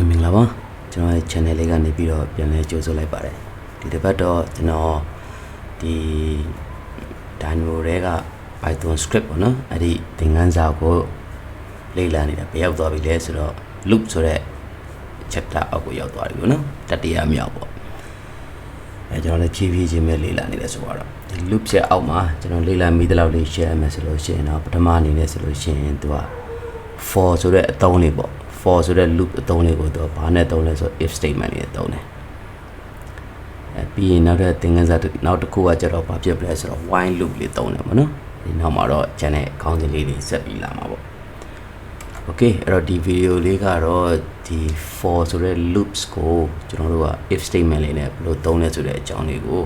ပဲမင်္ဂလာပါကျွန်တော်ရဲ့ channel လေးကနေပြီးတော့ပြန်လဲကြိုဆိုလိုက်ပါတယ်ဒီတစ်ပတ်တော့ကျွန်တော်ဒီ Dino တွေက Python script ပေါ့နော်အဲ့ဒီသင်ခန်းစာကိုလေ့လာနေတာဘယ်ရောက်သွားပြီလဲဆိုတော့ loop ဆိုတဲ့ chapter အောက်ကိုရောက်သွားပြီပေါ့နော်တတိယမြောက်ပေါ့အဲကျွန်တော်လည်းဖြည်းဖြည်းချင်းပဲလေ့လာနေတယ်ဆိုတော့ဒီ loop ရဲ့အောက်မှာကျွန်တော်လေ့လာမိသလောက်လေး share မယ်ဆိုလို့ရှိရင်တော့ပထမအနေနဲ့ဆိုလို့ရှိရင်သူက for ဆိုတဲ့အသုံးလေးပေါ့ for ဆိုတဲ့ loop အသုံးလေးကိုသူကဘာနဲ့သုံးလဲဆိုတော့ if statement လေးသုံးတယ်အဲပြီးရင်နောက်တဲ့သင်ခန်းစာတစ်နောက်တစ်ခုကကျတော့ဘာဖြစ်ပလဲဆိုတော့ while loop လေးသုံးတယ်ပေါ့နော်ဒီနောက်မှာတော့ channel အကောင့်လေးတွေဆက်ပြီးလာမှာပေါ့ okay အဲ့တော့ဒီဗီဒီယိုလေးကတော့ဒီ for ဆိုတဲ့ loops ကိုကျွန်တော်တို့က if statement လေးနဲ့ဘယ်လိုသုံးလဲဆိုတဲ့အကြောင်းလေးကို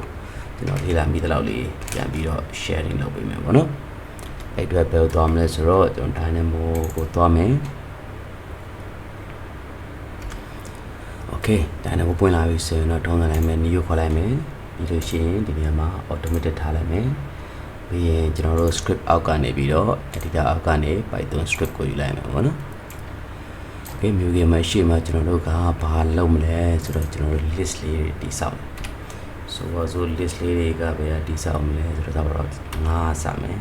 ကျွန်တော်လေ့လာမိသလောက်လေးပြန်ပြီးတော့ sharing လုပ်ပေးမယ်ပေါ့နော်အဲ့အတွက်ဘယ်လိုသွားမလဲဆိုတော့ကျွန်တော် dynamo ကိုသွားမယ် okay dynamo ပွင့်လာပြီဆိုရင်တော့ထုံးစံလိုက်မယ် new ခေါ်လိုက်မယ်ပြီးလို့ရှိရင်ဒီနေရာမှာ automated ထားလိုက်မယ်ပြီးရင်ကျွန်တော်တို့ script အောက်ကနေပြီးတော့ editor အောက်ကနေ python script ကိုယူလိုက်မယ်ပေါ့နော် okay မျိုးကြီးမှာရှေ့မှာကျွန်တော်တို့ကဘာလုပ်မလဲဆိုတော့ကျွန်တော်တို့ list လေးတွေတိစောက်တယ်ဆိုတော့ဆို list လေးတွေကဘယ်တိစောက်မလဲဆိုတော့ဒါတော့ငါစမယ်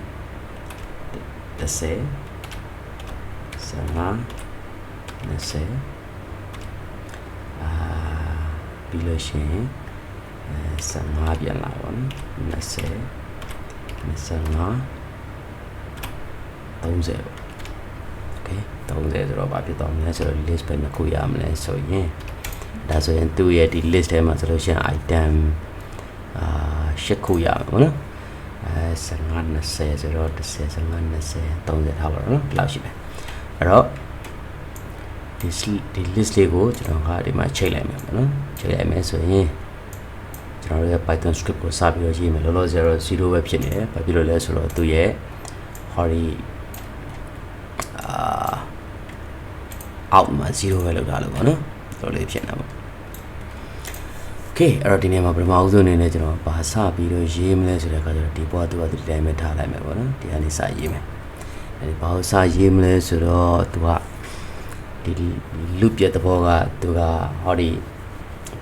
30 15 20 အာပြီးလို့ရှိရင်အဲ15ပြန်လာပါနော်20 25 30ပေါ့ okay 30ဆိုတော့ဘာဖြစ်သွားမလဲဆိုတော့ list ပဲနှစ်ခုရမလဲဆိုရင်ဒါဆိုရင်သူ့ရဲ့ဒီ list ထဲမှာဆိုလို့ရှိရင် item အာ10ခုရမှာပေါ့နော်အဲ15 20ဆိုတော့10 15 20 30ထားပါတော့နော်ဒီလောက်ရှိမယ်အဲ့တော့ ဒီဒီ list လေးကိုကျွန်တော်ကဒီမှာချိန်လိုက်မယ်ပေါ့နော်ချိန်လိုက်မယ်ဆိုရင်ကျွန်တော်တို့ရဲ့ Python script ကိုစပြီးတော့ရေးမယ်လောလောဆယ်တော့0ပဲဖြစ်နေတယ်ဘာဖြစ်လို့လဲဆိုတော့သူရဲ့ hori အာအောက်မှာ0ပဲလောက်ထားလို့ပေါ့နော်တော်လေးဖြစ်နေပါ Okay အဲ့တော့ဒီနေ့မှာပထမဦးဆုံးအနေနဲ့ကျွန်တော်ဘာစပြီးတော့ရေးမလဲဆိုတဲ့အခါကျတော့ဒီဘွားသူကဒီတိုင်းပဲထားလိုက်မယ်ပေါ့နော်ဒီကနေစရေးမယ်အဲဒီဘာလို့စရေးမလဲဆိုတော့သူက ဒီ loop ရဲ့သဘောကသူကဟောဒီ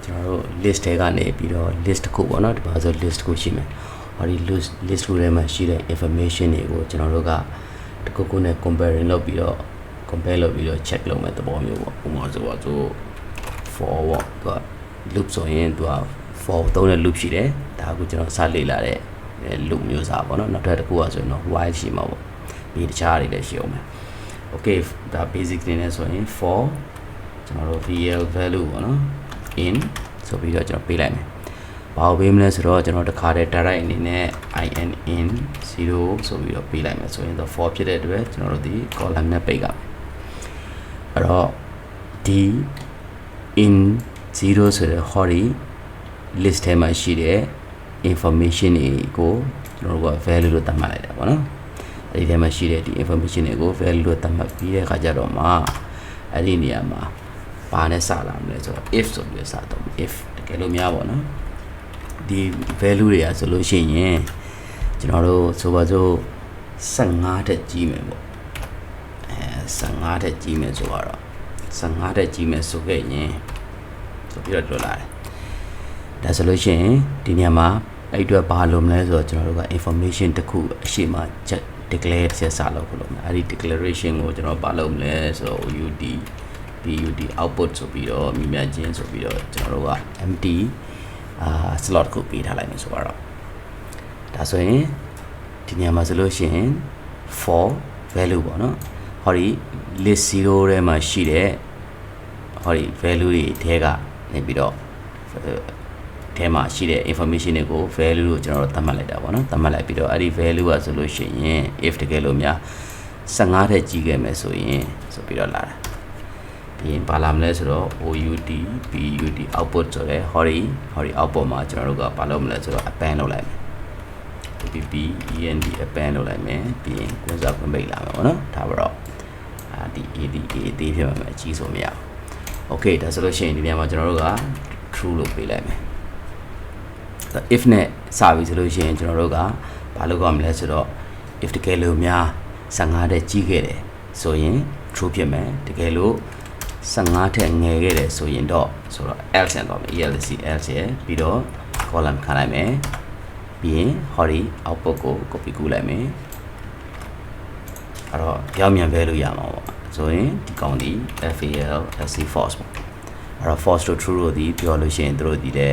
ကျွန်တော်တို့ list ထဲကနေပြီးတော့ list တစ်ခုပေါ့နော်ဒီဘာဆို list တစ်ခုရှိမယ်ဟောဒီ list list ထဲမှာရှိတဲ့ information တွေကိုကျွန်တော်တို့ကတခုခုနဲ့ comparing လုပ်ပြီးတော့ compare လုပ်ပြီးတော့ check လုပ်မဲ့သဘောမျိုးပေါ့ဥပမာဆိုတော့သူ forward သူက loop ဆိုရင်သူက for သုံးတဲ့ loop ရှိတယ်ဒါကကျွန်တော်စလေ့လာတဲ့ loop မျိုးစားပေါ့နော်နောက်ထပ်တစ်ခုကဆိုရင်တော့ while ရှိမှာပေါ့ဒီတခြားတွေလည်းရှိအောင်မယ် okay ဒါ basic နေနဲ့ဆိုရင် for ကျွန်တော်တို့ real value ပေါ့နော် in ဆိုပြီးတော့ကျွန်တော်ပေးလိုက်မယ်ဘာကိုပေးမလဲဆိုတော့ကျွန်တော်တခါတည်း direct အနေနဲ့ in in 0ဆိုပြီးတော့ပေးလိုက်မယ်ဆိုရင်တော့ for ဖြစ်တဲ့အတွက်ကျွန်တော်တို့ဒီ column နဲ့ပိတ်ကမယ်အဲ့တော့ဒီ in 0ဆိုတဲ့ hori list ထဲမှာရှိတဲ့ information တွေကိုကျွန်တော်တို့က value လို့သတ်မှတ်လိုက်တာပေါ့နော် အဲဒီထဲမှာရှိတဲ့ဒီ information တွေကို value လို့သတ်မှတ်ပြီးတဲ့အခါကျတော့မှအဲ့ဒီနေရာမှာဘာနဲ့စလာမလဲဆိုတော့ if ဆိုပြီးစတော့ if တကယ်လို့များပေါ့နော်ဒီ value တွေကဆိုလို့ရှိရင်ကျွန်တော်တို့ဆိုပါစို့15တက်ကြီးမယ်ပေါ့အဲ15တက်ကြီးမယ်ဆိုတော့15တက်ကြီးမယ်ဆိုခဲ့ရင်ဆိုပြီးတော့တွေ့လာတယ်ဒါဆိုလို့ရှိရင်ဒီနေရာမှာအဲ့အတွက်ဘာလုပ်မလဲဆိုတော့ကျွန်တော်တို့က information တစ်ခုအရှိမ declare ဆက်စားလုပ်ဖို့လုပ်မယ်အဲ့ဒီ declaration ကိုကျွန်တော်ဘာလုပ်မလဲဆိုတော့ ud pud output ဆိုပြီးတော့မြင်မြချင်းဆိုပြီးတော့ကျွန်တော်တို့က empty အာ slot ကိုပေးထားလိုက်မယ်ဆိုတော့ဒါဆိုရင်ဒီနေရာမှာဆိုလို့ရှိရင် for value ပေါ့နော်ဟောဒီ list 0ထဲမှာရှိတဲ့ဟောဒီ value တွေထဲကနေပြီးတော့ ထဲမှာရှိတဲ့ information တွေကို value လို့ကျွန်တော်တို့သတ်မှတ်လိုက်တာပေါ့နော်သတ်မှတ်လိုက်ပြီးတော့အဲ့ဒီ value ကဆိုလို့ရှိရင် if တကယ်လို့များ15ထက်ကြီးခဲ့မယ်ဆိုရင်ဆိုပြီးတော့လာတာပြီးရင်ပါလာမလဲဆိုတော့ OUT PUT output ဆိုတဲ့ hori hori output မှာကျွန်တော်တို့ကဘာလုပ်မလဲဆိုတော့ append လုပ်လိုက်မယ် PPP END append လုပ်လိုက်မယ်ပြီးရင်ကွန်စာဖွင့်ပိတ်လာမယ်ပေါ့နော်ဒါပါတော့အာဒီ AD A သေးဖြစ်မှာမယ်အကြီးဆုံးမရအောင် okay ဒါဆိုလို့ရှိရင်ဒီနေရာမှာကျွန်တော်တို့က true လို့ပေးလိုက်မယ် if နဲ့စပြီဆိုလို့ရှိရင်ကျွန်တော်တို့ကဘာလုပ်ရမလဲဆိုတော့ if တကယ်လို့များ15တဲ့ကြီးခဲ့တယ်ဆိုရင် true ဖြစ်မယ်တကယ်လို့15ထက်ငယ်ခဲ့တယ်ဆိုရင်တော့ဆိုတော့ else နဲ့တော့မယ် else else ရယ်ပြီးတော့ column ခါလိုက်မယ်ပြီးရင် hori output ကို copy ကူးလိုက်မယ်အဲ့တော့ပြောင်းပြန်ပဲလို့ရမှာပေါ့ဆိုရင်ဒီကောင်ဒီ fal sc false ပေါ့အဲ့တော့ false to true လို့ဒီပြောလို့ရှိရင်တို့ဒီလေ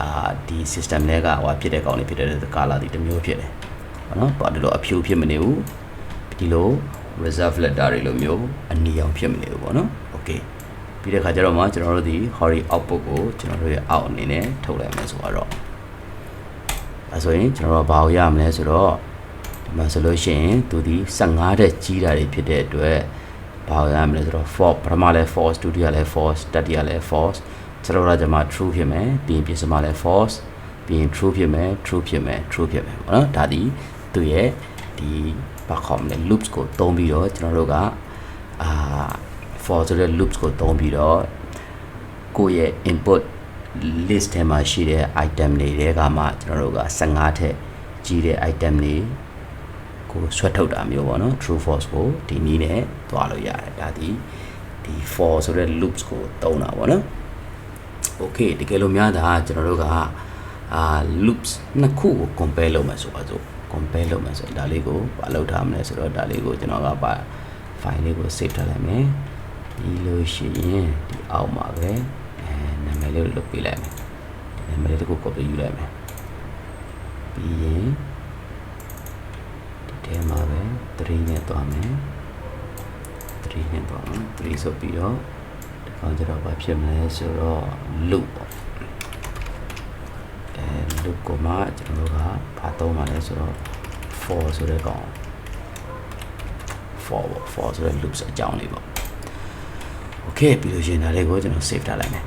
အာဒီ system တွေကဟိုဖြစ်တဲ့ကောင်တွေဖြစ်တဲ့ color ဒီတစ်မျိုးဖြစ်တယ်ပေါ့နော်ဘာလို့အဖြူဖြစ်မနေဘူးဒီလို reserve letter တွေလိုမျိုးအနီအောင်ဖြစ်မနေဘူးပေါ့နော် okay ပြီးတဲ့ခါကျတော့မှကျွန်တော်တို့ဒီ hori output ကိုကျွန်တော်တို့ရဲ့ out အနေနဲ့ထုတ်လိုက်မယ်ဆိုတော့အဲဆိုရင်ကျွန်တော်တို့ဘာကိုရမလဲဆိုတော့ဒီမှာဆိုလို့ရှိရင်သူဒီ15တဲ့ကြီးတာတွေဖြစ်တဲ့အတွက်ဘာကိုရမလဲဆိုတော့ for ပထမလဲ false ဒုတိယလဲ false တတိယလဲ false ကျွန်တော်တို့ကဒီမှာ true ဖြစ်မယ်ပြီးရင်ပြစမလဲ false ပြီးရင် true ဖြစ်မယ် true ဖြစ်မယ် true ဖြစ်မယ်ပေါ့နော်ဒါဒီသူရဲ့ဒီဘာခေါ်မလဲ loops ကိုသုံးပြီးတော့ကျွန်တော်တို့ကအာ for ဆိုတဲ့ loops ကိုသုံးပြီးတော့ကိုယ့်ရဲ့ input list ထဲမှာရှိတဲ့ item တွေတဲကမှကျွန်တော်တို့က15ထက်ကြီးတဲ့ item တွေကိုဆွဲထုတ်တာမျိုးပေါ့နော် true false ကိုဒီနည်းနဲ့သွားလို့ရတယ်ဒါဒီဒီ for ဆိုတဲ့ loops ကိုသုံးတာပေါ့နော် okay တကယ်လို့များတာကျွန်တော်တို့ကအာ loops နှစ်ခုကို compare လုပ်မယ်ဆိုပါစို့ compare လုပ်မယ်ဆိုရင်ဒါလေးကိုဘာလုပ်ထားမလဲဆိုတော့ဒါလေးကိုကျွန်တော်ကပါ file လေးကို save ထားလိုက်မယ်ပြီးလို့ရှိရင်ဒီအောက်မှာပဲအဲနာမည်လေးကိုလုပ်ပေးလိုက်မယ်နာမည်လေးတစ်ခု copy ယူလိုက်မယ်ပြီးရင်ဒီထဲမှာပဲ3နဲ့တွားမယ်3နဲ့တွားမယ်3ဆိုပြီးတော့ ဒီကောင်ကျတော့ဘာဖြစ်မလဲဆိုတော့ loop ပေါ့အဲ loop ကိုမှကျွန်တော်တို့ကဘာသုံးမှာလဲဆိုတော့ for ဆိုတဲ့ကောင် for ပေါ့ for ဆိုတဲ့ loops အကြောင်းလေးပေါ့ okay ပြီးလို့ရှိရင်ဒါလေးကိုကျွန်တော် save ထားလိုက်မယ်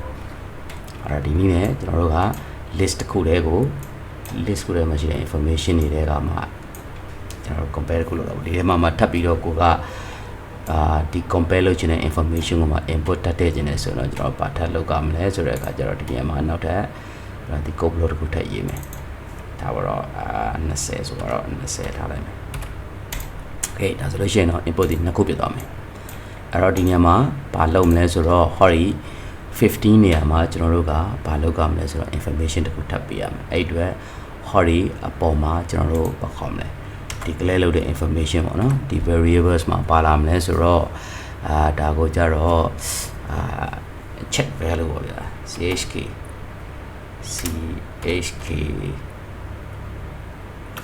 အဲ့ဒါဒီနည်းနဲ့ကျွန်တော်တို့က list တစ်ခုတည်းကို list ခုထဲမှာရှိတဲ့ information တွေတဲကမှကျွန်တော်တို့ compare တစ်ခုလုပ်တော့ဒီထဲမှာမှထပ်ပြီးတော့ကိုက အာဒီ compare လုပ်ချင်တဲ့ information ကိုမှ input တက်တဲ့ခြင်းနဲ့ဆိုတော့ကျွန်တော်ဘာထပ်လုပ်ကြမလဲဆိုတဲ့အခါကျတော့ဒီနေရာမှာနောက်ထပ်ဒီ code block တစ်ခုထပ်ရေးမယ်ဒါတော့အာ20ဆိုတော့20ထားလိုက်မယ် okay ဒါဆိုလို့ရှိရင်တော့ input ဒီနှစ်ခုပြသွားမယ်အဲ့တော့ဒီနေရာမှာဘာလုပ်မလဲဆိုတော့ hori 15နေရာမှာကျွန်တော်တို့ကဘာလုပ်ကြမလဲဆိုတော့ information တခုထပ်ပေးရမယ်အဲ့အတွက် hori အပေါ်မှာကျွန်တော်တို့ဘာခေါ်မလဲဒီ declare လုပ်တဲ့ information ပေါ့နော်ဒီ variables မှာပါလာမလဲဆိုတော့အာဒါကိုကြတော့အာ check value ပေါ့ဗျာ chk chk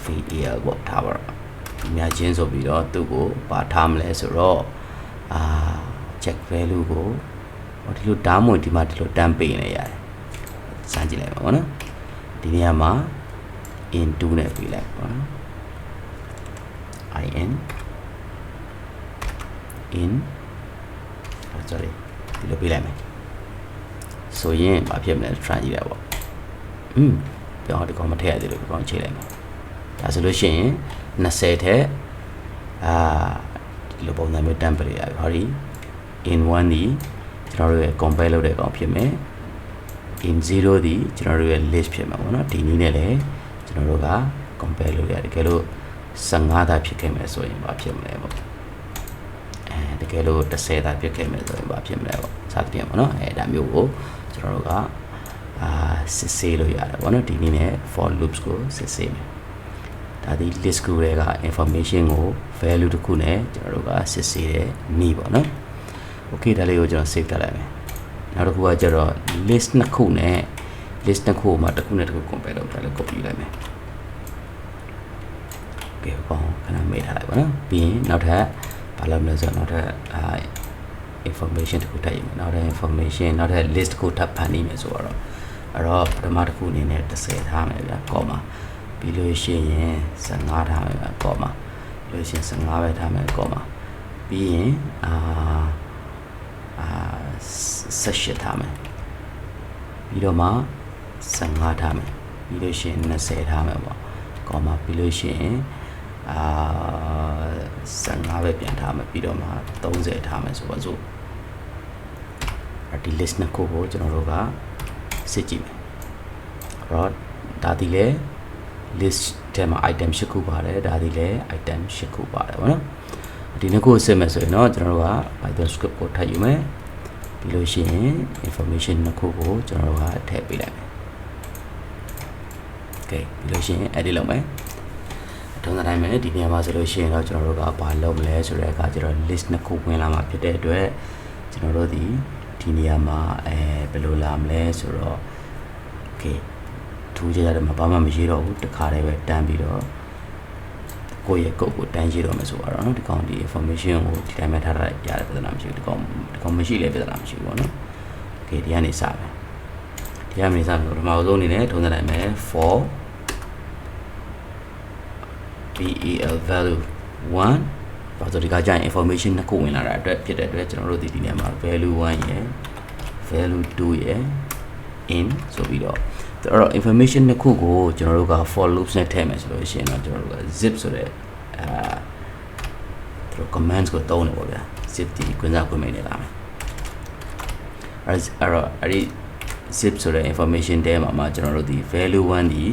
VAL ပေါ့ထားပါတော့ဒီများချင်းဆိုပြီးတော့သူ့ကိုပါထားမလဲဆိုတော့အာ check value ကိုဟောဒီလိုတားမွန်ဒီမှာဒီလိုတန်းပေးနေရတယ်စမ်းကြည့်လိုက်ပါဘောနော်ဒီနေရာမှာ in 2နဲ့ပေးလိုက်ပါနော် in in sorry ဒီလိုပေးလိုက်မယ်ဆိုရင်ဘာဖြစ်မလဲ try ကြည့်လိုက်ပေါ့อืมပြောင်းဒီကောင်မထည့်ရသေးလို့ဒီကောင်ချိန်လိုက်မယ်ဒါဆိုလို့ရှိရင်20ထက်အာဒီလိုပုံစံမျိုးတန်းပလေးရပြီဟောဒီ in 1ဒီကျွန်တော်တို့ရဲ့ compare လုပ်တဲ့ကောင်ဖြစ်မယ် in 0ဒီကျွန်တော်တို့ရဲ့ list ဖြစ်မှာပေါ့နော်ဒီနည်းနဲ့လည်းကျွန်တော်တို့က compare လုပ်ရတယ်တကယ်လို့ 15တာဖြစ်ခဲ့မယ်ဆိုရင်ဘာဖြစ်မလဲပေါ့အဲတကယ်လို့30တာဖြစ်ခဲ့မယ်ဆိုရင်ဘာဖြစ်မလဲပေါ့စသဖြင့်ပေါ့နော်အဲဒါမျိုးကိုကျွန်တော်တို့ကအာစစ်ဆေးလို့ရတယ်ပေါ့နော်ဒီနည်းနဲ့ for loops ကိုစစ်ဆေးမယ်ဒါဒီ list ကိုတွေက information ကို value တစ်ခုနဲ့ကျွန်တော်တို့ကစစ်ဆေးတဲ့နည်းပေါ့နော် okay ဒါလေးကိုကျွန်တော် save ထားလိုက်မယ်နောက်တစ်ခုကကျတော့ list နှစ်ခုနဲ့ list နှစ်ခုမှာတစ်ခုနဲ့တစ်ခု compare လုပ်တာလေး copy လိုက်မယ် okay ပေါ့ခဏမေးထားလိုက်ပါနော်ပြီးရင်နောက်ထပ်ဘာလုပ်မလဲဆိုတော့နောက်ထပ်အာ information တစ်ခုထပ်ရေးမယ်နောက်ထပ် information နောက်ထပ် list တစ်ခုထပ်ဖန်တီးမယ်ဆိုတော့အဲ့တော့ပထမတစ်ခုအနေနဲ့30ထားမယ်ဗျာကောမှာပြီးလို့ရှိရင်15ထားမယ်ဗျာကောမှာပြီးလို့ရှိရင်15ပဲထားမယ်ကောမှာပြီးရင်အာအာ18ထားမယ်ပြီးတော့မှ15ထားမယ်ပြီးလို့ရှိရင်20ထားမယ်ပေါ့ကောမှာပြီးလို့ရှိရင် အာ15ပဲပြန်ထားမယ်ပြီးတော့မှ30ထားမယ်ဆိုတော့ဆိုဒီ list နှစ်ခုကိုကျွန်တော်တို့ကစစ်ကြည့်မယ်အဲ့တော့ဒါဒီလေ list ထဲမှာ item ၈ခုပါတယ်ဒါဒီလေ item ၈ခုပါတယ်ဗောနော်ဒီနှစ်ခုစစ်မယ်ဆိုရင်တော့ကျွန်တော်တို့က Python script ကိုထပ်ယူမယ်ပြီးလို့ရှိရင် information နှစ်ခုကိုကျွန်တော်တို့ကထည့်ပေးလိုက်မယ် okay ပြီးလို့ရှိရင် edit လုပ်မယ်အ ထုံးစံတိုင်းပဲဒီနေရာမှာဆိုလို့ရှိရင်တော့ကျွန်တော်တို့ကဘာလုပ်မလဲဆိုတဲ့အခါကျတော့ list နှစ်ခုဝင်လာမှာဖြစ်တဲ့အတွက်ကျွန်တော်တို့ဒီဒီနေရာမှာအဲဘယ်လိုလာမလဲဆိုတော့ okay ထူးခြားတယ်မှာဘာမှမရှိတော့ဘူးတခါတည်းပဲတန်းပြီးတော့ကိုယ့်ရဲ့ကုတ်ကိုတန်းရှိတော့မယ်ဆိုတော့เนาะဒီကောင်ဒီ information ကိုဒီတိုင်းပဲထားထားရတဲ့ပြဿနာမရှိဘူးဒီကောင်ဒီကောင်မရှိလဲပြဿနာမရှိဘူးပေါ့နော် okay ဒီကနေစမယ်ဒီကနေစမယ်ပထမဆုံးအနေနဲ့ထုံးစံတိုင်းပဲ for BEL value 1ဘာလို့ဒီကကြာရင် information နှစ်ခုဝင်လာတာအတွက်ဖြစ်တဲ့အတွက်ကျွန်တော်တို့ဒီဒီနေရာမှာ value 1ရယ် value 2ရယ် in ဆိုပြီးတော့အဲ့တော့ information နှစ်ခုကိုကျွန်တော်တို့က for loops နဲ့ထည့်မယ်ဆိုလို့ရှိရင်တော့ကျွန်တော်တို့က zip ဆိုတဲ့အာသူတို့ commands ကိုသုံးတယ်ပေါ့ဗျာ zip ဒီကွင်းစားခွင့်မိတ်နေလာမယ်အဲ့အဲ့တော့အဲ့ဒီ zip ဆိုတဲ့ information တဲမှာမှာကျွန်တော်တို့ဒီ value 1ဒီ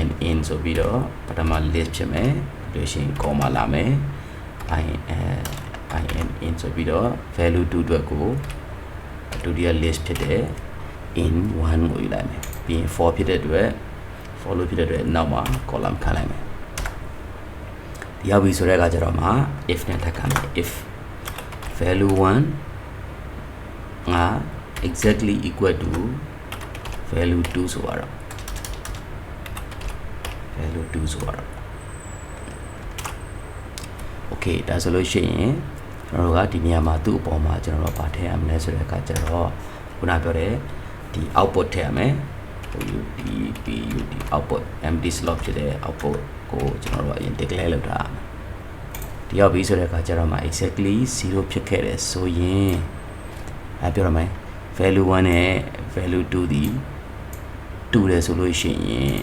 in in ဆိုပြီးတော့ပထမ list ဖြစ်မယ်ပြီးလို့ရှိရင် comma လာမယ် in in in ဆိုပြီးတော့ value 2အတွက်ကိုဒုတိယ list ဖြစ်တဲ့ in 1ကိုယူလိုက်မယ်ပြီးရင် for ဖြစ်တဲ့အတွက် follow ဖြစ်တဲ့အတွက်နောက်မှာ column ခန့်လိုက်မယ်ဒီရောက်ပြီဆိုတဲ့အခါကျတော့မှ if နဲ့ထပ်ခန့်မယ် if value 1ငါ exactly equal to value 2ဆိုတော့ value 2ဆိုတော့ okay ဒါဆိုလို့ရှိရင်ကျွန်တော်တို့ကဒီနေရာမှာသူ့အပေါ်မှာကျွန်တော်တို့ဗာထည့်ရမလဲဆိုတဲ့အခါကျတော့ခုနပြောတဲ့ဒီ output ထည့်ရမယ်ဟို UD PUD output empty slot ဖြစ်တဲ့ output ကိုကျွန်တော်တို့အရင် declare လုပ်တာဒီရောက်ပြီဆိုတဲ့အခါကျတော့မှ exactly 0ဖြစ်ခဲ့တယ်ဆိုရင်အဲပြောရမယ် value 1နဲ့ value 2ဒီတူတယ်ဆိုလို့ရှိရင်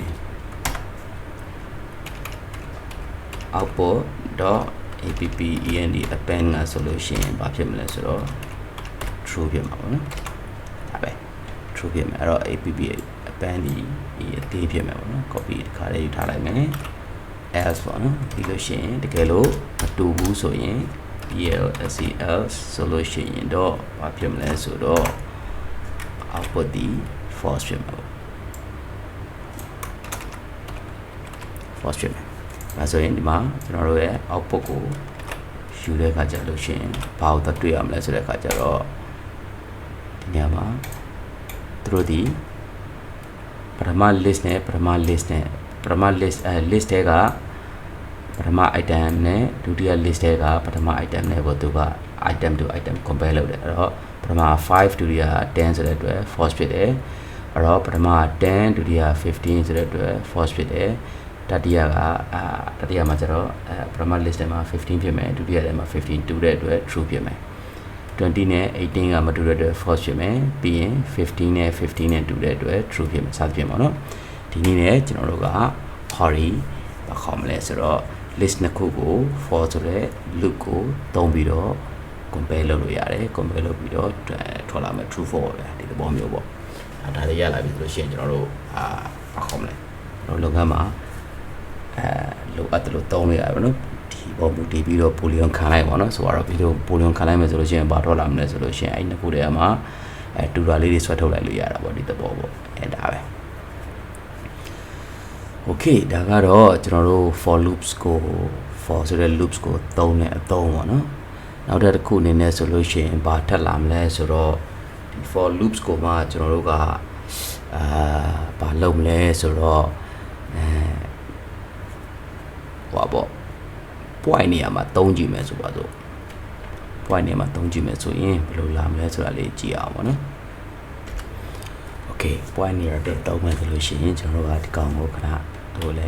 output dot app end append ကဆိုလို့ရှိရင်ဘာဖြစ်မလဲဆိုတော့ true ဖြစ်မှာပေါ့နော်ဒါပဲ true ဖြစ်မယ်အဲ့တော့ app append ဒီအသေးဖြစ်မယ်ပေါ့နော် copy တစ်ခါလေးယူထားလိုက်မယ် else ပေါ့နော်ပြီးလို့ရှိရင်တကယ်လို့မတူဘူးဆိုရင် PL SEL ဆိုလို့ရှိရင်တော့ဘာဖြစ်မလဲဆိုတော့ output ဒီ false ဖြစ်မှာပေါ့ false ဖြစ်မယ် ဒါဆိုရင်ဒီမှာကျွန်တော်တို့ရဲ့ output ကိုယူတဲ့အခါကျလို့ရှိရင်ဘာကိုတွေ့ရမလဲဆိုတဲ့အခါကျတော့ဒီနေရာမှာသူတို့ဒီပထမ list နဲ့ပထမ list နဲ့ပထမ list အဲ list တွေကပထမ item နဲ့ဒုတိယ list တွေကပထမ item နဲ့ကိုသူက item to item compare လုပ်တယ်အဲ့တော့ပထမ5ဒုတိယ10ဆိုတဲ့အတွက် false ဖြစ်တယ်အဲ့တော့ပထမ10ဒုတိယ15ဆိုတဲ့အတွက် false ဖြစ်တယ် တတိယကအာတတိယမှာကျတော့အဲပထမ list ထဲမှာ15ဖြစ်မယ်ဒုတိယထဲမှာ15တူတဲ့အတွက် true ဖြစ်မယ်20နဲ့18ကမတူတဲ့အတွက် false ဖြစ်မယ်ပြီးရင်15နဲ့15နဲ့တူတဲ့အတွက် true ဖြစ်မယ်စသဖြင့်ပေါ့နော်ဒီနည်းနဲ့ကျွန်တော်တို့က hori ဘာခေါ်မလဲဆိုတော့ list နှစ်ခုကို for ဆိုတဲ့ loop ကိုသုံးပြီးတော့ compare လုပ်လို့ရတယ် compare လုပ်ပြီးတော့ထွက်လာမယ် true for ပဲဒီသဘောမျိုးပေါ့ဒါတွေရလာပြီဆိုလို့ရှိရင်ကျွန်တော်တို့အာဘာခေါ်မလဲကျွန်တော်လုပ်ငန်းမှာ အဲလိုအပ်တယ်လို့သုံးလို့ရတယ်နော်ဒီပေါ်မူတည်ပြီးတော့ပိုလီယွန်ခံလိုက်ပါတော့ဆိုတော့ပြီးတော့ပိုလီယွန်ခံလိုက်မယ်ဆိုလို့ရှိရင်ဘာထွက်လာမလဲဆိုလို့ရှိရင်အဲ့နှစ်ခုတည်းမှာအဲတူတာလေးတွေဆွဲထုတ်လိုက်လို့ရတာပေါ့ဒီသဘောပေါ့အဲဒါပဲ Okay ဒါကတော့ကျွန်တော်တို့ for loops ကို for ဆိုတဲ့ loops ကိုသုံးတဲ့အသုံးပေါ့နော်နောက်တစ်ခုအနေနဲ့ဆိုလို့ရှိရင်ဘာထပ်လာမလဲဆိုတော့ဒီ for loops ကိုမှကျွန်တော်တို့ကအာဘာလုပ်မလဲဆိုတော့အဲ ဟောပေါ့ point နေရာမှာသုံးကြည့်မယ်ဆိုပါတော့ point နေရာမှာသုံးကြည့်မယ်ဆိုရင်ဘယ်လိုလာမလဲဆိုတာလေးကြည့်အောင်ပေါ့နော် okay point နေရာတက်တောင်းမယ်ဆိုလို့ရှိရင်ကျွန်တော်တို့ကဒီကောင်ကိုခဏဟိုလဲ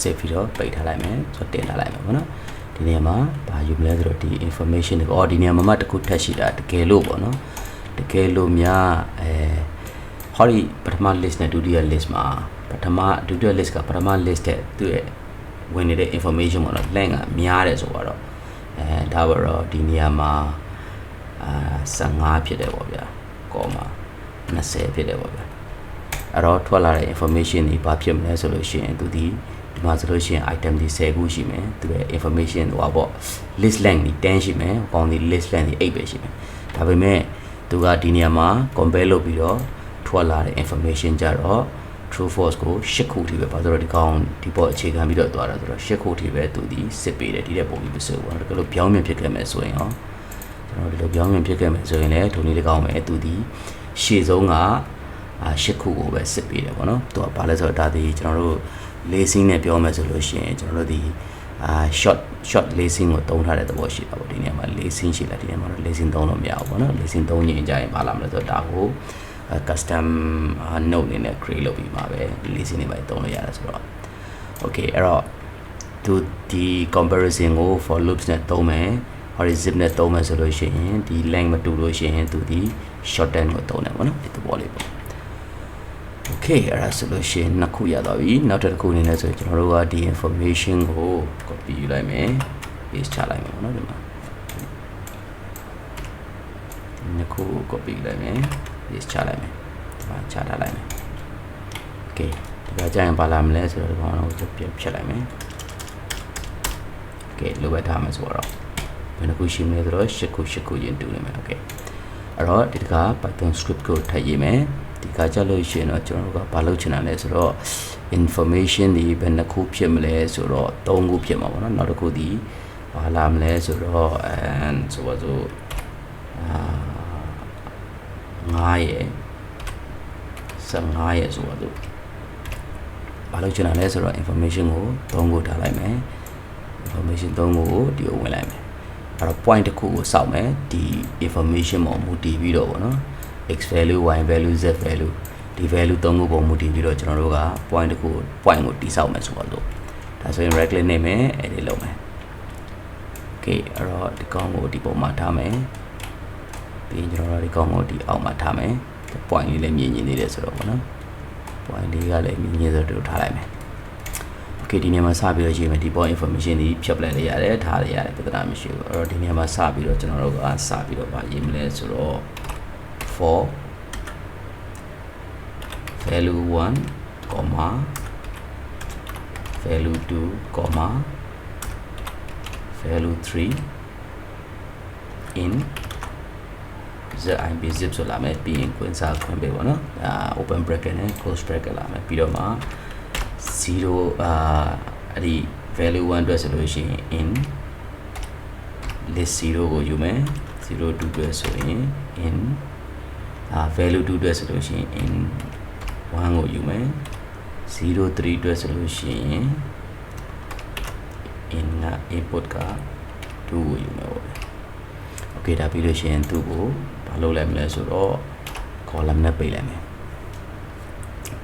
save ပြီးတော့ပိတ်ထားလိုက်မယ်ဆိုတော့တင်ထားလိုက်မယ်ပေါ့နော်ဒီနေရာမှာဘာယူမလဲဆိုတော့ဒီ information တွေအော်ဒီနေရာမှာမှတစ်ခုထပ်ရှိတာတကယ်လို့ပေါ့နော်တကယ်လို့များအဲဟောဒီပထမ list နဲ့ဒုတိယ list မှာပ ထမဒုတိယ list ကပထမ list တဲ့သူ့ရဲ့ဝင်နေတဲ့ information ပေါ့နော် length ကများတယ်ဆိုတော့အဲဒါပါတော့ဒီနေရာမှာအာ15ဖြစ်တယ်ပေါ့ဗျာကောမှာ20ဖြစ်တယ်ပေါ့ဗျာအဲ့တော့ထွက်လာတဲ့ information တွေဘာဖြစ်မလဲဆိုလို့ရှိရင်သူဒီဒီမှာဆိုလို့ရှိရင် item ဒီ10ခုရှိမယ်သူရဲ့ information ဟိုပါပေါ့ list length ဒီ10ရှိမယ်ဟောင်းဒီ list length ဒီ8ပဲရှိမယ်ဒါပေမဲ့သူကဒီနေရာမှာ compare လုပ်ပြီးတော့ထွက်လာတဲ့ information ကြတော့ true false ကို၈ခုထိပဲပါဆိုတော့ဒီကောင်ဒီပေါ်အခြေခံပြီးတော့သွားတာဆိုတော့၈ခုထိပဲသူဒီစစ်ပေးတယ်ဒီတဲ့ပုံပြီးမစစ်ဘူး။ဒါကလို့ပြောင်းပြန်ဖြစ်ခဲ့မယ်ဆိုရင်ရောကျွန်တော်ဒီလိုပြောင်းပြန်ဖြစ်ခဲ့မယ်ဆိုရင်လည်းဒုနည်းတစ်ကောင်ပဲသူဒီရှေ့ဆုံးကအာ၈ခုကိုပဲစစ်ပေးတယ်ပေါ့နော်။သူကဘာလဲဆိုတော့ဒါဒီကျွန်တော်တို့ lacing နဲ့ပြောမယ်ဆိုလို့ရှိရင်ကျွန်တော်တို့ဒီအာ short short lacing ကိုတုံးထားတဲ့သဘောရှိတာပေါ့ဒီနေရာမှာ lacing ရှိလာဒီနေရာမှာတော့ lacing တုံးလို့မရဘူးပေါ့နော် lacing တုံးရင်ကြရင်ဘာလာမလဲဆိုတော့ဒါကို custom node အနေနဲ့ create လုပ်ပြီးမှာပဲ lacing တွေပဲတုံးလို့ရတယ်ဆိုတော့ okay အဲ့တော့သူဒီ comparison ကို for loops နဲ့တုံးမယ် horizon နဲ့တုံးမယ်ဆိုလို့ရှိရင်ဒီ length မတူလို့ရှိရင်သူဒီ shorten ကိုတုံးတယ်ပေါ့နော်ဒီသဘောလေးပေါ့ okay အဲ့ဒါဆိုလို့ရှိရင်နှစ်ခုရသွားပြီနောက်တစ်ခုအနေနဲ့ဆိုရင်ကျွန်တော်တို့ကဒီ information ကို copy ယူလိုက်မယ် paste ချလိုက်မယ်ပေါ့နော်ဒီမှာနှစ်ခု copy ယူလိုက်မယ် paste ချလိုက်မယ်ဒီမှာချထားလိုက်မယ် okay ဒီကကြာရင်ပါလာမလဲဆိုတော့ဒီကောင်တော့ပြဖြတ်လိုက်မယ် okay လိုပဲထားမယ်ဆိုတော့ဘယ်နှခုရှိမလဲဆိုတော့၈ခု၈ခုရင်တူနေမယ် okay အဲ့တော့ဒီတက Python script ကိုထည့်ရေးမယ်ဒီကကြလို့ရှိရင်တော့ကျွန်တော်တို့ကဘာလုပ်ချင်တာလဲဆိုတော့ information ဒီဘယ်နှခုဖြစ်မလဲဆိုတော့၃ခုဖြစ်မှာပေါ့နော်နောက်တစ်ခုဒီဘာလာမလဲဆိုတော့ and ဆိုပါစို့အာ 9ရဲ့15ရဲ့ဆိုပါစို့ဘာလုပ်ချင်တာလဲဆိုတော့ information ကို၃ခုထားလိုက်မယ် information ၃ခုကိုဒီကိုဝင်လိုက်မယ်အဲ့တော့ point တစ်ခုကိုစောက်မယ်ဒီ information ပေါ်မူတည်ပြီးတော့ဗောနော် x value y value z value ဒီ value သုံးခုပုံမူတည်ပြီးတော့ကျွန်တော်တို့က point တစ်ခု point ကိုတိစောက်မယ်ဆိုတော့ဒါဆိုရင် right click နေမယ် edit လုပ်မယ် okay အဲ့တော့ဒီကောင်ကိုဒီပုံမှာထားမယ် ပြီးရင်ကျွန်တော်တို့ဒီကောင်ကိုဒီအောက်မှာထားမယ် point လေးလည်းမြင်မြင်နေတယ်ဆိုတော့ဗောနော် point လေးကလည်းမြင်မြင်ဆိုတော့ထားလိုက်မယ် okay ဒီနေရာမှာစပြီးတော့ရေးမယ်ဒီ point information ဒီဖြတ်ပလိုက်လိုက်ရတယ်ထားလိုက်ရတယ်ပြဿနာမရှိဘူးအဲ့တော့ဒီနေရာမှာစပြီးတော့ကျွန်တော်တို့ကစပြီးတော့ဗာရေးမလဲဆိုတော့ for value 1 comma value 2 comma value 3 in zip zip ဆိုလာမယ်ပြီးရင် queen စာခွင့်ပေးပေါ့နော်အာ open bracket နဲ့ close bracket လာမယ်ပြီးတော့မှ0အာအဲ့ဒီ value 1အတွက်ဆိုလို့ရှိရင် in list 0ကိုယူမယ်0 2အတွက်ဆိုရင် in အာ value 2အတွက်ဆိုလို့ရှိရင် in 1ကိုယူမယ်0 3အတွက်ဆိုလို့ရှိရင် in က input က2ကိုယူမယ်ပေါ့ okay ဒါပြီးလို့ရှိရင်သူ့ကို ဘာလုပ်လိုက်မလဲဆိုတော့ column နဲ့ပေးလိုက်မယ်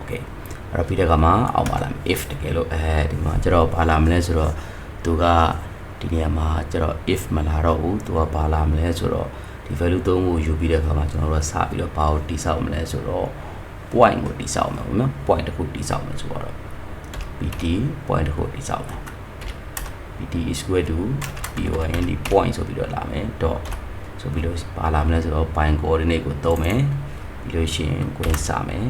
okay အဲ့တော့ပြီးတဲ့အခါမှာအောက်ပါလာမယ် if တကယ်လို့အဲဒီမှာကျွန်တော်ပါလာမလဲဆိုတော့သူကဒီနေရာမှာကျွန်တော် if မလာတော့ဘူးသူကပါလာမလဲဆိုတော့ဒီ value 3ကိုယူပြီးတဲ့အခါမှာကျွန်တော်တို့ကစပြီးတော့ဘာကိုတိဆောက်မလဲဆိုတော့ point ကိုတိဆောက်မှာပေါ့နော် point တစ်ခုတိဆောက်မှာဆိုတော့ pt point တစ်ခုတိဆောက်မှာ pt is equal to point ဆိုပြီးတော့လာမယ် dot ဆိုပြီးလို့ပါလာမလဲဆိုတော့ point coordinate ကိုသုံးမယ်ပြီးလို့ရှိရင်ကိုယ်စမယ်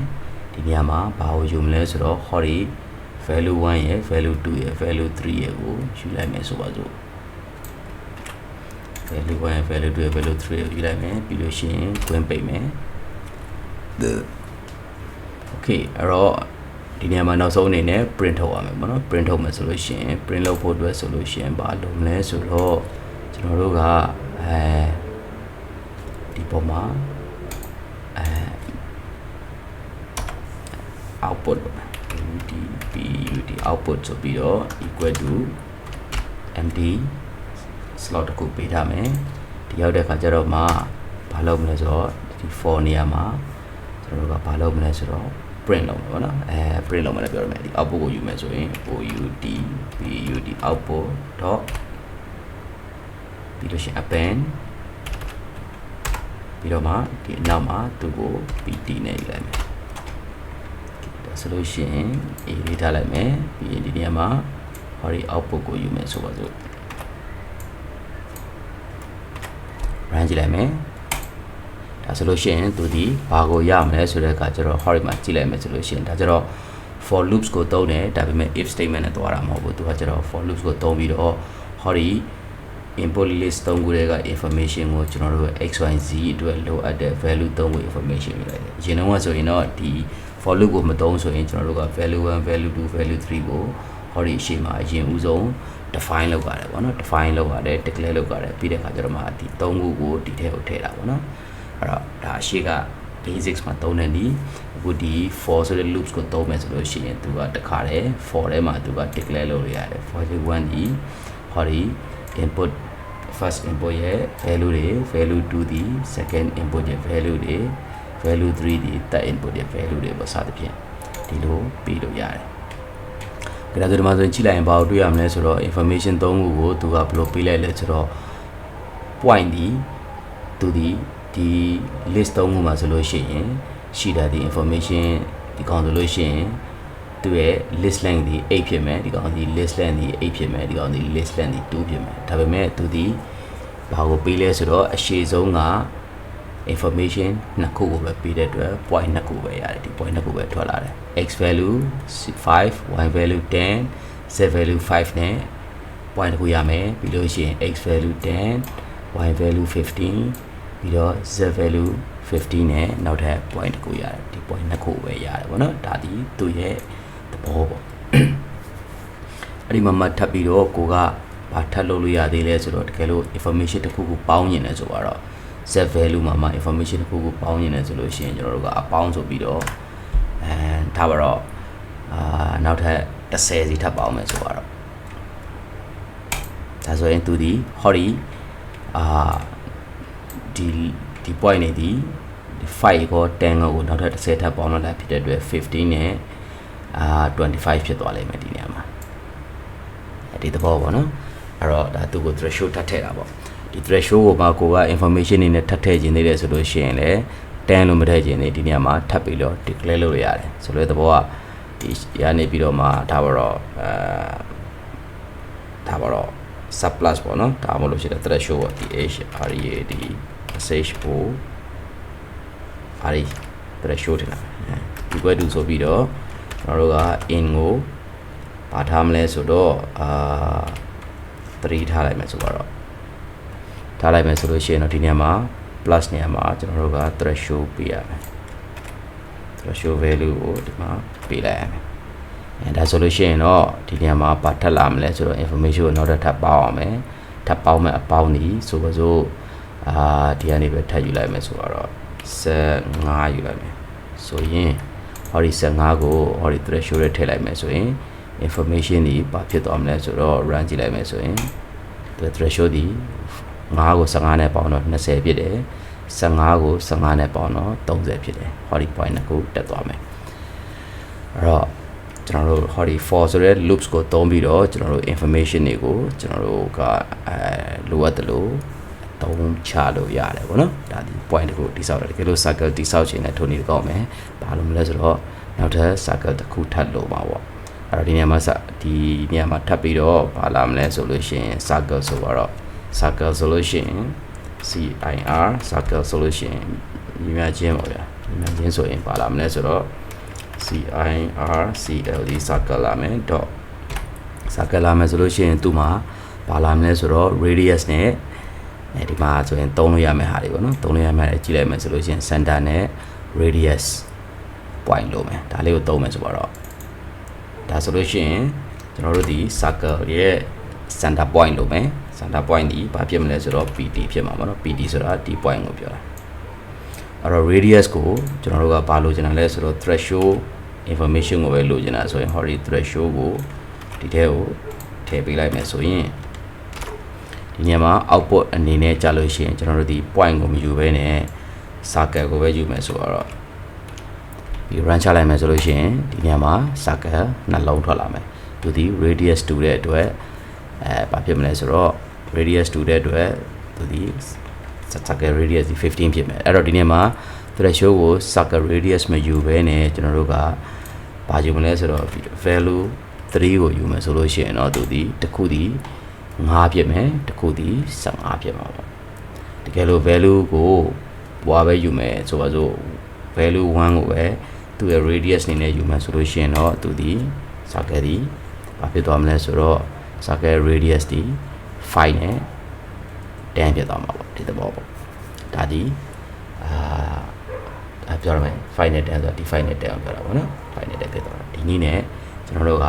ဒီနေရာမှာဘာကိုယူမလဲဆိုတော့ hori value 1ရဲ့ value 2ရဲ့ value 3ရဲ့ကိုယူလိုက်မယ်ဆိုပါစို့ value 1ရဲ့ value 2ရဲ့ value 3ရဲ့ယူလိုက်မယ်ပြီးလို့ရှိရင်ကိုယ်ပိတ်မယ် the okay အဲ့တော့ဒီနေရာမှာနောက်ဆုံးအနေနဲ့ print ထုတ်ရမယ်ပေါ့နော် print ထုတ်မယ်ဆိုလို့ရှိရင် print လုပ်ဖို့အတွက်ဆိုလို့ရှိရင်ဘာလုပ်မလဲဆိုတော့ကျွန်တော်တို့ကအဲ ဒီပုံမှာအဲ output လုပ်မယ် UD PUD output ဆိုပြီးတော့ equal to empty slot တစ်ခုပေးထားမယ်ဒီရောက်တဲ့ခါကျတော့မှဘာလုပ်မလဲဆိုတော့ဒီ for နေရာမှာကျွန်တော်တို့ကဘာလုပ်မလဲဆိုတော့ print လုပ်မယ်ပေါ့နော်အဲ print လုပ်မယ်လည်းပြောရမယ်ဒီ output ကိုယူမယ်ဆိုရင် OUD PUD output dot ပြီးလို့ရှိရင် append ပြီးတော့မှဒီအနောက်မှာသူ့ကို PT နဲ့ယူလိုက်မယ်ဒါဆိုလို့ရှိရင် A လေးထားလိုက်မယ်ပြီးရင်ဒီနေရာမှာဟောဒီ output ကိုယူမယ်ဆိုပါစို့ run ကြည့်လိုက်မယ်ဒါဆိုလို့ရှိရင်သူဒီဘာကိုရမလဲဆိုတဲ့အခါကျတော့ hori မှာကြည့်လိုက်မယ်ဆိုလို့ရှိရင်ဒါကျတော့ for loops ကိုသုံးတယ်ဒါပေမဲ့ if statement နဲ့သွားတာမဟုတ်ဘူးသူကကျတော့ for loops ကိုသုံးပြီးတော့ hori input list 3ခုတွေက information ကိုကျွန်တော်တို့ xyz အတွက်လိုအပ်တဲ့ value 3ခု information ယူလိုက်တယ်အရင်တုန်းကဆိုရင်တော့ဒီ for loop ကိုမသုံးဆိုရင်ကျွန်တော်တို့က value 1 value 2 value 3ကိုဟောဒီအရှိမှာအရင်ဦးဆုံး define လုပ်ရတယ်ပေါ့နော် define လုပ်ရတယ် declare လုပ်ရတယ်ပြီးတဲ့အခါကျတော့မှဒီ3ခုကိုဒီထဲကိုထည့်တာပေါ့နော်အဲ့တော့ဒါအရှိက basics မှာသုံးတဲ့ဒီအခုဒီ for ဆိုတဲ့ loops ကိုသုံးမယ်ဆိုလို့ရှိရင်သူကတခါတည်း for ထဲမှာသူက declare လုပ်ရရတယ် for 1ဒီဟောဒီ input first input ရဲ့ value တွေ value 2ဒီ second input ရဲ့ value တွေ value 3ဒီ third input ရဲ့ value တွေပေါ့စသဖြင့်ဒီလိုပြီးလို့ရတယ်ကြဒါဆိုဒီမှာဆိုရင်ကြည့်လိုက်ရင်ဘာကိုတွေ့ရမလဲဆိုတော့ information 3ခုကိုသူကဘယ်လိုပေးလိုက်လဲဆိုတော့ point ဒီသူဒီဒီ list 3ခုမှာဆိုလို့ရှိရင်ရှိတာဒီ information ဒီကောင်ဆိုလို့ရှိရင် သူရဲ့ list length ဒီ8ဖြစ်မယ်ဒီကောင်ဒီ list length ဒီ8ဖြစ်မယ်ဒီကောင်ဒီ list length ဒီ2ဖြစ်မယ်ဒါပေမဲ့သူဒီဘာကိုပေးလဲဆိုတော့အရှိဆုံးက information နှစ်ခုကိုပဲပေးတဲ့အတွက် point နှစ်ခုပဲရတယ်ဒီ point နှစ်ခုပဲထွက်လာတယ် x value 5 y value 10 z value 5နဲ့ point တစ်ခုရမယ်ပြီးလို့ရှိရင် x value 10 y value 15ပြီးတော့ z value 15နဲ့နောက်ထပ် point တစ်ခုရတယ်ဒီ point နှစ်ခုပဲရတယ်ဗောနော်ဒါဒီသူ့ရဲ့သ ဘောပေါ့အဲ့ဒီမှာမှထပ်ပြီးတော့ကိုကဘာထပ်လုပ်လို့ရသေးလဲဆိုတော့တကယ်လို့ information တစ်ခုခုပေါင်းနေတယ်ဆိုတော့ z value မှာမှ information တစ်ခုခုပေါင်းနေတယ်ဆိုလို့ရှိရင်ကျွန်တော်တို့ကအပေါင်းဆိုပြီးတော့အဲထားပါတော့အာနောက်ထပ်30စီထပ်ပေါင်းမယ်ဆိုတော့ဒါဆိုရင်သူဒီဟောဒီအာဒီဒီ point နေဒီ5ကို10ကိုနောက်ထပ်30ထပ်ပေါင်းလာဖြစ်တဲ့အတွက်15နဲ့ အာ25ဖြစ်သွားလိမ့်မယ်ဒီနေရာမှာဒီသဘောပေါ့နော်အဲ့တော့ဒါသူ့ကို threshold ထပ်ထည့်တာပေါ့ဒီ threshold ကိုမှကိုက information နေနဲ့ထပ်ထည့်ခြင်းသေးတယ်ဆိုလို့ရှိရင်လည်း10လို့မထည့်ခြင်းသေးဒီနေရာမှာထပ်ပြီးတော့ declare လုပ်ရတယ်ဆိုလို့သဘောကဒီရနေပြီးတော့မှဒါပါတော့အာဒါပါတော့ surplus ပေါ့နော်ဒါမှမဟုတ်လို့ရှိရင် threshold ပေါ့ဒီ h area ဒီ sh ကို area threshold ထင်တာဒီ equal to ဆိုပြီးတော့ ကျွန်တော်တို့က in ကိုပါထားမလဲဆိုတော့အာ3ထားလိုက်မယ်ဆိုတော့ထားလိုက်မယ်ဆိုလို့ရှိရင်တော့ဒီနေရာမှာ plus နေရာမှာကျွန်တော်တို့က threshold ပေးရမယ် threshold value ကိုဒီမှာပေးလိုက်ရမယ်အဲဒါဆိုလို့ရှိရင်တော့ဒီနေရာမှာပါထပ်လာမလဲဆိုတော့ information ကိုနောက်ထပ်ထပ်ပေါင်းအောင်မယ်ထပ်ပေါင်းမဲ့အပေါင်းဒီဆိုပါစို့အာဒီကနေပဲထပ်ယူလိုက်မယ်ဆိုတော့15ယူလိုက်မယ်ဆိုရင် ဟောဒီ15ကိုဟောဒီ threshold နဲ့ထည့်လိုက်မယ်ဆိုရင် information ဒီဘာဖြစ်သွားမလဲဆိုတော့ run ကြည့်လိုက်မယ်ဆိုရင် the threshold ဒီ5ကို15နဲ့ပေါင်းတော့20ဖြစ်တယ်15ကို15နဲ့ပေါင်းတော့30ဖြစ်တယ်ဟောဒီ point နှစ်ခုတက်သွားမယ်အဲ့တော့ကျွန်တော်တို့ဟောဒီ for ဆိုတဲ့ loops ကိုသုံးပြီးတော့ကျွန်တော်တို့ information တွေကိုကျွန်တော်တို့ကအဲလိုအပ်တယ်လို့ သုံးချလို့ရတယ်ပေါ့နော်ဒါဒီ point တခုတိဆောက်တယ်တကယ်လို့ circle တိဆောက်ခြင်းနဲ့ထိုးနေကောင်းမယ်ဘာလို့မလဲဆိုတော့နောက်ထပ် circle တစ်ခုထပ်လို့ပါပေါ့အဲ့တော့ဒီနေရာမှာဒီနေရာမှာထပ်ပြီးတော့ဘာလာမလဲဆိုလို့ရှိရင် circle ဆိုတော့ circle ဆိုလို့ရှိရင် CIR circle ဆိုလို့ရှိရင်ညီမချင်းပါဗျာညီမချင်းဆိုရင်ဘာလာမလဲဆိုတော့ CIR CLD circle လာမယ် dot circle လာမယ်ဆိုလို့ရှိရင်သူ့မှာဘာလာမလဲဆိုတော့ radius နဲ့ အဲဒီမှာဆိုရင်သုံးလို့ရမယ့်ဟာတွေပေါ့နော်သုံးလို့ရမယ့်ကြည့်လိုက်မယ်ဆိုလို့ရှိရင် center နဲ့ radius point လို့မယ်ဒါလေးကိုသုံးမယ်ဆိုတော့ဒါဆိုလို့ရှိရင်ကျွန်တော်တို့ဒီ circle ရဲ့ center point လို့မယ် center point ဒီဘာဖြစ်မလဲဆိုတော့ PT ဖြစ်မှာပေါ့နော် PT ဆိုတာဒီ point ကိုပြောတာအဲ့တော့ radius ကိုကျွန်တော်တို့ကဘာလိုချင်တာလဲဆိုတော့ threshold information ကိုပဲလိုချင်တာဆိုရင် hori threshold ကိုဒီထဲကိုထည့်ပေးလိုက်မယ်ဆိုရင် ဒီညမှာ output အနေနဲ့ကြာလို့ရှိရင်ကျွန်တော်တို့ဒီ point ကိုမယူဘဲနဲ့ circle ကိုပဲယူမယ်ဆိုတော့ဒီ run ချလိုက်မယ်ဆိုလို့ရှိရင်ဒီညမှာ circle နှလုံးထွက်လာမယ်သူဒီ radius တူတဲ့အတွက်အဲဘာဖြစ်မလဲဆိုတော့ radius တူတဲ့အတွက်သူဒီ circle radius ဒီ15ဖြစ်မယ်အဲ့တော့ဒီနေ့မှာ threshold ကို circle radius မယူဘဲနဲ့ကျွန်တော်တို့ကဘာယူမလဲဆိုတော့ value 3ကိုယူမယ်ဆိုလို့ရှိရင်တော့သူဒီတစ်ခုဒီ 5ဖြစ်မယ်တစ်ခုဒီ15ဖြစ်မှာပေါ့တကယ်လို့ value ကိုဘွားပဲယူမယ်ဆိုပါစို့ value 1ကိုပဲသူ့ရဲ့ radius နေနဲ့ယူမယ်ဆိုလို့ရှိရင်တော့သူဒီ circle ဒီဘာဖြစ်သွားမလဲဆိုတော့ circle radius ဒီ5နဲ့တန်းဖြစ်သွားမှာပေါ့ဒီသဘောပေါ့ဒါဒီအာဒါပြောရမယ် final တန်းဆိုတာဒီ final တန်းကိုပြောတာပေါ့နော် final တန်းဖြစ်သွားတာဒီနည်းနဲ့ကျွန်တော်တို့က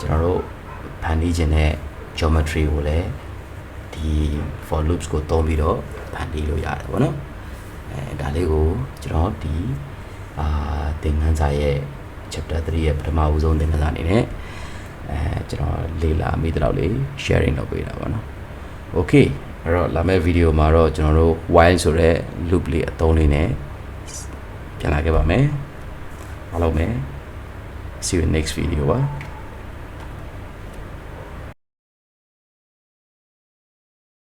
ကျွန်တော်တို့ဖန်တီးခြင်းတဲ့ geometry ကိုလည်းဒီ for loops ကိုသုံးပြီးတော့ဖန်တီးလို့ရတယ်ပေါ့နော်အဲဒါလေးကိုကျွန်တော်ဒီအာသင်ခန်းစာရဲ့ chapter 3ရဲ့ပထမဦးဆုံးသင်ခန်းစာအနေနဲ့အဲကျွန်တော်လေ့လာမိတဲ့လောက်လေး sharing လုပ်ပေးတာပေါ့နော် okay အဲ့တော့လာမယ့်ဗီဒီယိုမှာတော့ကျွန်တော်တို့ while ဆိုတဲ့ loop လေးအသုံးလေးနဲ့ပြန်လာခဲ့ပါမယ်အားလုံးပဲ see you in next video ပါ